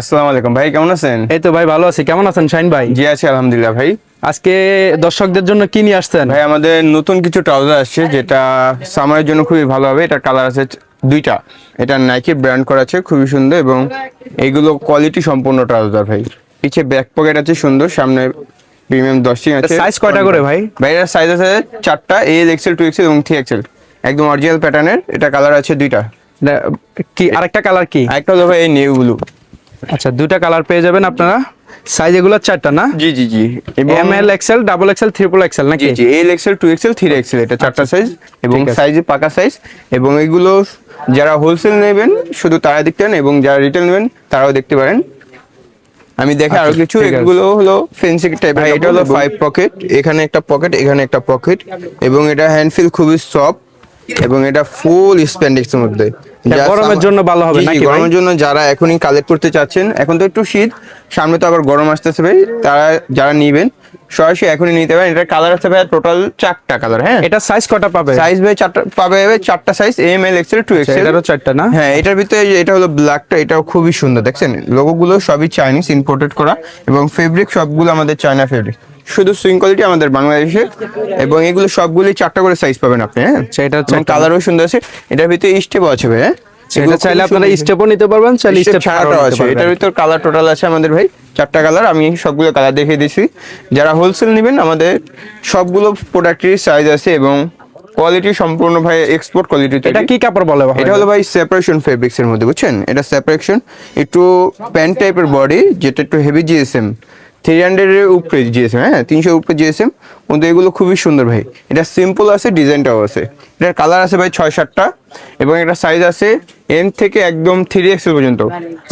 আসসালামু আলাইকুম। ভাই কেমন আছেন? এই তো ভাই ভালো আছি। কেমন আছেন শাইন ভাই? জি আছি আলহামদুলিল্লাহ ভাই। আজকে দর্শকদের জন্য কি নিয়ে আসছেন? ভাই আমাদের নতুন কিছু ট্রাউজার আসছে যেটা সামারের জন্য খুবই ভালো হবে। এটার কালার আছে দুইটা। এটা নাইকি ব্র্যান্ড করা আছে খুবই সুন্দর এবং এগুলো কোয়ালিটি সম্পূর্ণ ট্রাউজার ভাই। পিছে ব্যাক পকেট আছে সুন্দর। সামনে প্রিমিয়াম দশটিং আছে। সাইজ কয়টা করে ভাই? ভাই এর সাইজ আছে চারটা এল এক্সেল টু এক্সেল এবং থ্রি এক্সেল একদম অরিজিনাল প্যাটার্নের এটা কালার আছে দুইটা। কি আরেকটা কালার কি? একটা হলো ভাই এই নিউ ব্লু আচ্ছা দুইটা কালার পেয়ে যাবেন আপনারা। সাইজ এগুলো চারটা না? জি জি জি। এবং M L XL double XL triple XL নাকি? জি জি L XL two XL three XL এটা চারটা সাইজ এবং ঠিক আছে। সাইজে পাকা সাইজ এবং এগুলো যারা হোলসেল নেবেন শুধু তারা দেখতে পারেন এবং যারা রিটেল নেবেন তারাও দেখতে পারেন। আমি দেখে আরও আচ্ছা, কিছু এগুলো হলো ফেন্সি টাইপের এটা হলো ফাইভ পকেট এখানে একটা পকেট এখানে একটা পকেট এবং এটা হ্যান্ড ফিল খুবই সফট এবং এটা ফুল স্প্যান্ডেক্সের মধ্যে। গরমের জন্য ভালো হবে নাকি গরমের জন্য যারা এখনই কালেক্ট করতে চাচ্ছেন এখন তো একটু শীত সামনে তো আবার গরম আসতেছে ভাই তারা যারা নিবেন সরাসরি এখনই নিতে পারেন। এটা কালার আছে ভাই টোটাল চারটা কালার হ্যাঁ? এটা সাইজ কটা পাবে? সাইজ ভাই চারটা পাবে ভাই চারটা size M L XL two XL এটারও চারটা না? হ্যাঁ এটার ভিতরে এটা হলো ব্ল্যাকটা এটাও খুবই সুন্দর দেখছেন? লোগোগুলো সবই চাইনিজ ইম্পোর্টেড করা এবং ফেব্রিক সবগুলো আমাদের চায়না ফেব্রিক শুধু সুইং কোয়ালিটি আমাদের বাংলাদেশে এবং এগুলো সবগুলি চারটা করে সাইজ পাবেন আপনি হ্যাঁ? আচ্ছা, এটা হচ্ছে কালারও সুন্দর আছে। এটার ভিতরে স্টেপও আছে ভাই হ্যাঁ? এটা চাইলে আপনারা স্টেপও নিতে পারবেন চাইলে স্টেপ ছাড়াটাও আছে। এটার ভিতর কালার টোটাল আছে আমাদের ভাই চারটা কালার আমি সবগুলো কালার দেখিয়ে দিচ্ছি যারা হোলসেল নেবেন আমাদের সবগুলো প্রোডাক্টেরই সাইজ আছে এবং কোয়ালিটি সম্পূর্ণ ভাই এক্সপোর্ট কোয়ালিটি এটা কি কাপড় বলে ভাই? এটা হলো ভাই সেপারেশন ফেব্রিক্স এর মধ্যে বুঝছেন? এটা সেপারেশন একটু প্যান্ট টাইপের বডি যেটা একটু হেভি জিএসএম থ্রি হান্ড্রেডের উপরে জিএসএম হ্যাঁ? তিনশোর উপরে জিএসএম কিন্তু এগুলো খুবই সুন্দর ভাই। এটা সিম্পল আছে ডিজাইনটাও আছে। এটার কালার আছে ভাই ছয় সাতটা এবং এটা সাইজ আছে এম থেকে একদম থ্রি এক্সেল পর্যন্ত।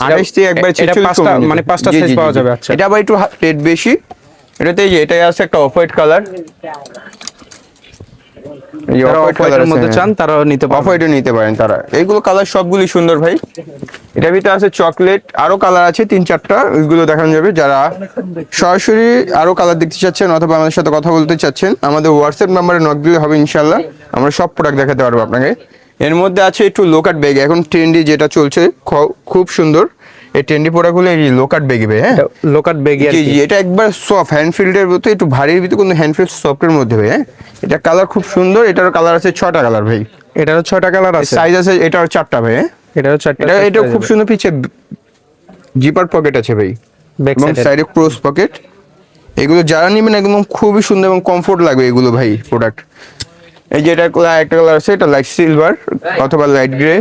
আড়াইশ থেকে একবার পাঁচটা, মানে পাঁচটা সাইজ পাওয়া যাবে, আচ্ছা। এটা ভাই একটু রেট বেশি। এটাতে যে এটাই আছে একটা অফ হোয়াইট কালার এই যারা অফ off white এর মধ্যে চান তারাও নিতে অফ পারবেন। হোয়াইটও নিতে পারেন তারা। এইগুলো কালার সবগুলি সুন্দর ভাই। এটার ভিতরে আছে চকলেট আরও কালার আছে তিন চারটা। ওইগুলো দেখানো যাবে। যারা সরাসরি আরও কালার দেখতে চাচ্ছেন অথবা আমাদের সাথে কথা বলতে চাচ্ছেন আমাদের হোয়াটসঅ্যাপ নাম্বারে নক দিলে হবে ইনশাল্লাহ আমরা সব প্রোডাক্ট দেখাতে পারব আপনাকে। এর মধ্যে আছে একটু লোকাট ব্যাগ এখন ট্রেন্ডি যেটা চলছে খুব সুন্দর। এই ট্রেন্ডি প্রোডাক্টগুলো এই লোকাট ব্যাগে ভাই হ্যাঁ? লোকাট বেগি জি জি এটা একবার সফট হ্যান্ড ফিল্ডের মতো একটু ভারীর ভিতরে কিন্তু হ্যান্ড ফিল্ড সফটের মধ্যে ভাই হ্যাঁ? এটা কালার খুব সুন্দর এটারও কালার আছে ছটা কালার ভাই। এটারও ছয়টা কালার আছে। সাইজ আছে এটার চারটা ভাই হ্যাঁ? এটারও চারটা এটা এটা খুব সুন্দর পিছে জিপার পকেট আছে ভাই। এবং সাইডে ক্রস পকেট এগুলো যারা নেবেন একদম খুবই সুন্দর এবং কমফোর্ট লাগবে এগুলো ভাই প্রোডাক্ট এই যে এটা একটা কালার আছে এটা লাইট সিলভার অথবা লাইট গ্রে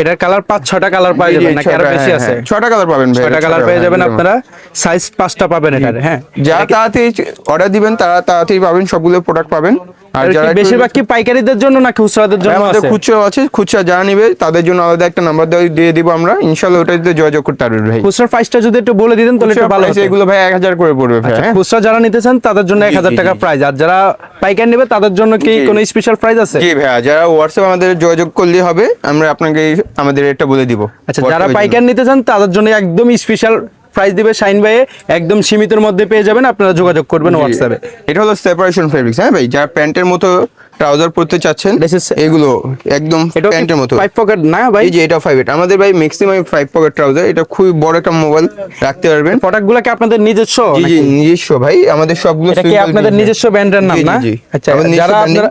এটার কালার পাঁচ ছটা কালার পাওয়া যাবে নাকি? আরও বেশি আছে? ছটা কালার পাবেন ভাই ছয়টা কালার পেয়ে হ্যাঁ, যাবেন আপনারা। সাইজ পাঁচটা পাবেন এটার হ্যাঁ। যারা তাড়াতাড়ি অর্ডার দিবেন তারা তাড়াতাড়ি পাবেন সবগুলো প্রোডাক্ট পাবেন। আর যারা বেশিরভাগ কি পাইকারিদের জন্য না খুচরাদের জন্য আমাদের আছে? খুচরা আছে খুচরা যারা নিবে তাদের জন্য আলাদা একটা নাম্বার দিয়ে দিব আমরা। ইনশাল্লাহ ওটাতে যোগাযোগ করতে পারবেন ভাই। খুচরার প্রাইসটা যদি একটু বলে দিতেন তাহলে একটু ভালো হতো। এগুলো ভাই এক হাজার করে পড়বে ভাই হ্যাঁ? খুচরা যারা নিতে চান তাদের জন্য এক জি, হাজার জি, টাকা প্রাইস আর যারা পাইকারি নেবে তাদের জন্য কি কোনো স্পেশাল প্রাইস আছে? জি ভাইয়া যারা হোয়াটসঅ্যাপ আমাদের যোগাযোগ করলে হবে আমরা আপনাকে আমাদের রেটটা বলে দিব আচ্ছা যারা পাইকারি নিতে চান তাদের জন্য একদম স্পেশাল প্রাইস দিবে শাইন ভাইয়ে একদম সীমিতের মধ্যে পেয়ে যাবেন আপনারা যোগাযোগ করবেন। হোয়াটসঅ্যাপে এটা হলো সেপারেশন ফেব্রিক্স হ্যাঁ ভাই? যারা প্যান্টের মতো ট্রাউজার পরতে চাচ্ছেন এগুলো একদম প্যান্টের মতো। ফাইভ পকেট না ভাই। এই যে এটা ফাইভ এটা আমাদের ভাই ম্যাক্সিমাম ফাইভ পকেট ট্রাউজার এটা খুবই বড় একটা মোবাইল রাখতে পারবেন। প্রোডাক্টগুলো কি আপনাদের নিজস্ব জি জি নিজস্ব ভাই আমাদের সবগুলো এটা কি আপনাদের নিজস্ব ব্র্যান্ডের নাম না? আচ্ছা যারা আপনারা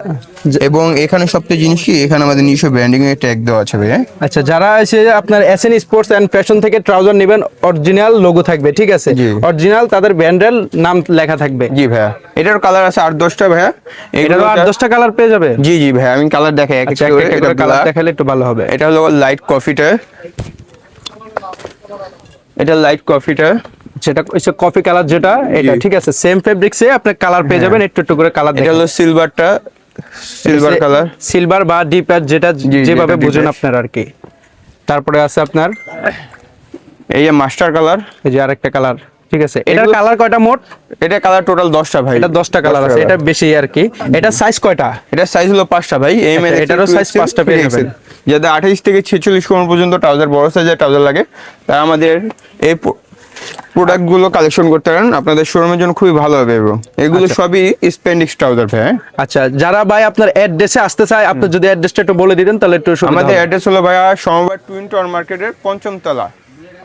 এবং এখানে সবচেয়ে জিনিস কি? এখানে আমাদের নিজস্ব ব্র্যান্ডিং এর ট্যাগ দেওয়া আছে ভাই হ্যাঁ? আচ্ছা যারা এসে আপনার এসএন স্পোর্টস এন্ড ফ্যাশন থেকে ট্রাউজার নেবেন অরিজিনাল লোগো থাকবে ঠিক আছে। অরিজিনাল তাদের ব্র্যান্ডের নাম লেখা থাকবে। জি ভাইয়া। এটার কালার আছে আট দশটা ভাইয়া। এটারও আট দশটা কালার পেয়ে যাবে? জি জি ভাইয়া আমি কালার দেখাই এক আচ্ছা একটা কালার দেখালে একটু ভালো হবে। এটা হলো লাইট কফিটা এটা লাইট কফিটা সেটা হচ্ছে কফি কালার যেটা এটা ঠিক আছে? সেম ফেব্রিক্সে আপনি কালার পেয়ে যাবেন একটু একটু করে কালার এটা হলো সিলভারটা সিলভার কালার সিলভার বা ডিপ যেটা যেভাবে যেটা deep বুঝেন আপনার আর কি। তারপরে আছে আপনার এই যে মাস্টার কালার এই যে আরেকটা কালার ঠিক আছে এটার কালার কয়টা মোট? এটা কালার টোটাল দশটা ভাই। এটা দশটা কালার আছে এটা বেশি আর কি। এটা সাইজ কয়টা? এটা সাইজ হলো পাঁচটা ভাই। এম আচ্ছা, এটারও সাইজ পাঁচটা পেয়ে যাবেন। যাদের আঠাইশ থেকে ছেচল্লিশ কোমর পর্যন্ত ট্রাউজার বড় সাইজের ট্রাউজার লাগে। তারা আমাদের এই প্রোডাক্টগুলো কালেকশন করতে পারেন। আপনাদের শোরুমের জন্য খুবই ভালো হবে এবং এগুলো সবই স্পেন্ডিক্স ট্রাউজার ভাই হ্যাঁ? আচ্ছা যারা ভাই আপনার অ্যাড্রেসে আসতে চায় আপনি যদি অ্যাড্রেসটা একটু বলে দিতেন তাহলে একটু আমাদের অ্যাড্রেস হলো ভাইয়া টুইন টাওয়ার মার্কেটের পঞ্চম তলা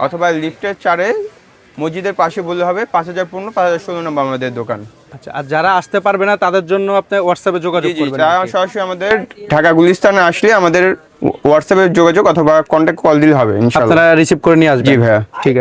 অথবা লিফটের চারে মসজিদের পাশে বললে হবে পাঁচ হাজার পনেরো পাঁচ হাজার ষোলো নম্বর আমাদের দোকান। আচ্ছা আর যারা আসতে পারবে না তাদের জন্য আপনি হোয়াটসঅ্যাপে যোগাযোগ করবেন তারা সরাসরি আমাদের ঢাকা গুলিস্তানে আসলে আমাদের হোয়াটসঅ্যাপে যোগাযোগ অথবা কন্ট্যাক্ট কল দিলে হবে আপনারা রিসিভ করে নিয়ে আসবেন। জি ভাইয়া। ঠিক আছে।